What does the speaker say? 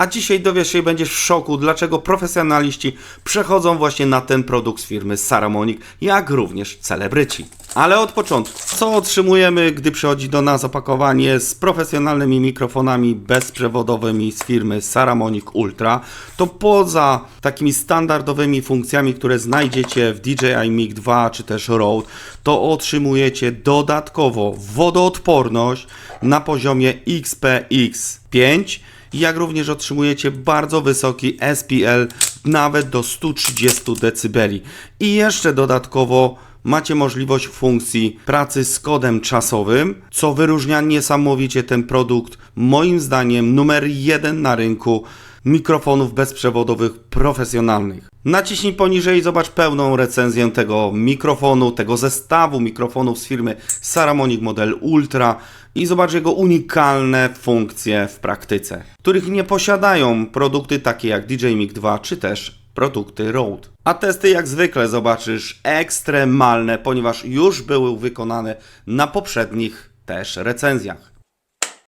A dzisiaj dowiesz się i będziesz w szoku, dlaczego profesjonaliści przechodzą właśnie na ten produkt z firmy Saramonic, jak również celebryci. Ale od początku, co otrzymujemy, gdy przychodzi do nas opakowanie z profesjonalnymi mikrofonami bezprzewodowymi z firmy Saramonic Ultra, to poza takimi standardowymi funkcjami, które znajdziecie w DJI Mic 2 czy też Rode, to otrzymujecie dodatkowo wodoodporność na poziomie XPX5 jak również otrzymujecie bardzo wysoki SPL nawet do 130 dB. I jeszcze dodatkowo macie możliwość funkcji pracy z kodem czasowym, co wyróżnia niesamowicie ten produkt, moim zdaniem numer jeden na rynku mikrofonów bezprzewodowych profesjonalnych. Naciśnij poniżej i zobacz pełną recenzję tego mikrofonu, tego zestawu mikrofonów z firmy Saramonic Model Ultra i zobacz jego unikalne funkcje w praktyce, których nie posiadają produkty takie jak DJI Mic 2 czy też produkty Rode. A testy jak zwykle zobaczysz ekstremalne, ponieważ już były wykonane na poprzednich też recenzjach.